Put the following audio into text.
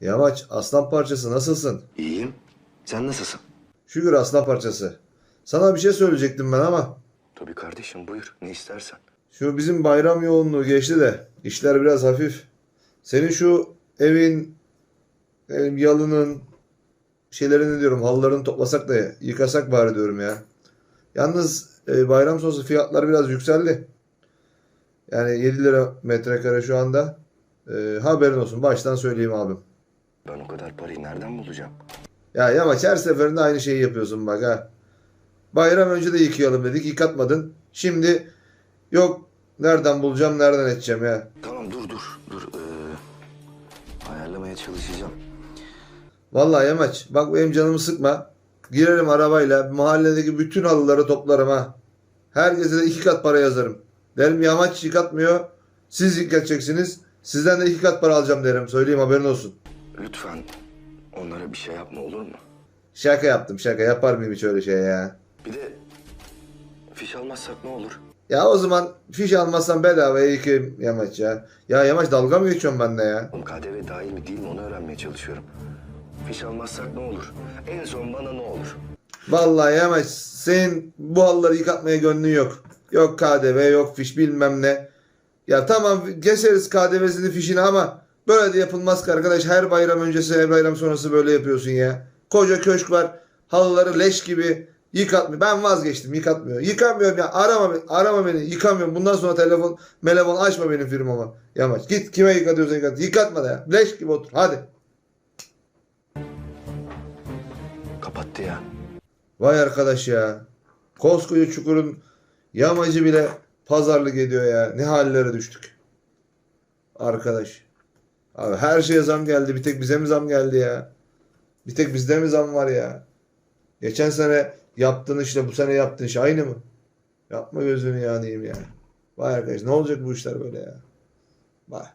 Yamaç aslan parçası nasılsın? İyiyim. Sen nasılsın? Şükür aslan parçası. Sana bir şey söyleyecektim ben ama Tabii kardeşim buyur. Ne istersen. şu bizim bayram yoğunluğu geçti de işler biraz hafif. Senin şu evin evin yalının şeylerini diyorum halılarını toplasak da yıkasak bari diyorum ya. Yalnız e, bayram sonrası fiyatlar biraz yükseldi. Yani 7 lira metrekare şu anda. E, haberin olsun baştan söyleyeyim abim. Ben o kadar parayı nereden bulacağım? Ya Yamaç her seferinde aynı şeyi yapıyorsun bak ha. Bayram önce de yıkayalım dedik yıkatmadın. Şimdi yok nereden bulacağım nereden edeceğim ya. Tamam dur dur dur. Ee, ayarlamaya çalışacağım. Vallahi Yamaç bak benim canımı sıkma. Girerim arabayla mahalledeki bütün halıları toplarım ha. Herkese de iki kat para yazarım. Derim Yamaç yıkatmıyor. Siz yıkatacaksınız. Sizden de iki kat para alacağım derim. Söyleyeyim haberin olsun. Lütfen onlara bir şey yapma olur mu? Şaka yaptım şaka. Yapar mıyım hiç öyle şey ya? Bir de fiş almazsak ne olur? Ya o zaman fiş almazsan bedavaya yıkayayım Yamaç ya. Ya Yamaç dalga mı geçiyorsun benimle ya? Oğlum KDV dahil mi değil mi onu öğrenmeye çalışıyorum. Fiş almazsak ne olur? En son bana ne olur? Vallahi Yamaç senin bu halıları yıkatmaya gönlün yok. Yok KDV yok fiş bilmem ne. Ya tamam keseriz KDV'sini fişini ama böyle de yapılmaz ki arkadaş. Her bayram öncesi her bayram sonrası böyle yapıyorsun ya. Koca köşk var halıları leş gibi yıkatmıyor. Ben vazgeçtim yıkatmıyor. Yıkamıyorum ya arama, beni- arama beni yıkamıyorum. Bundan sonra telefon telefon açma benim firmama. Yamaç git kime yıkatıyorsan yıkat. Yıkatma da ya. Leş gibi otur hadi. Kapattı ya. Vay arkadaş ya. Koskoca çukurun yamacı bile pazarlık ediyor ya. Ne hallere düştük. Arkadaş. Abi her şeye zam geldi. Bir tek bize mi zam geldi ya? Bir tek bizde mi zam var ya? Geçen sene yaptığın işle bu sene yaptığın iş aynı mı? Yapma gözünü yanayım ya. Vay arkadaş ne olacak bu işler böyle ya? Vay.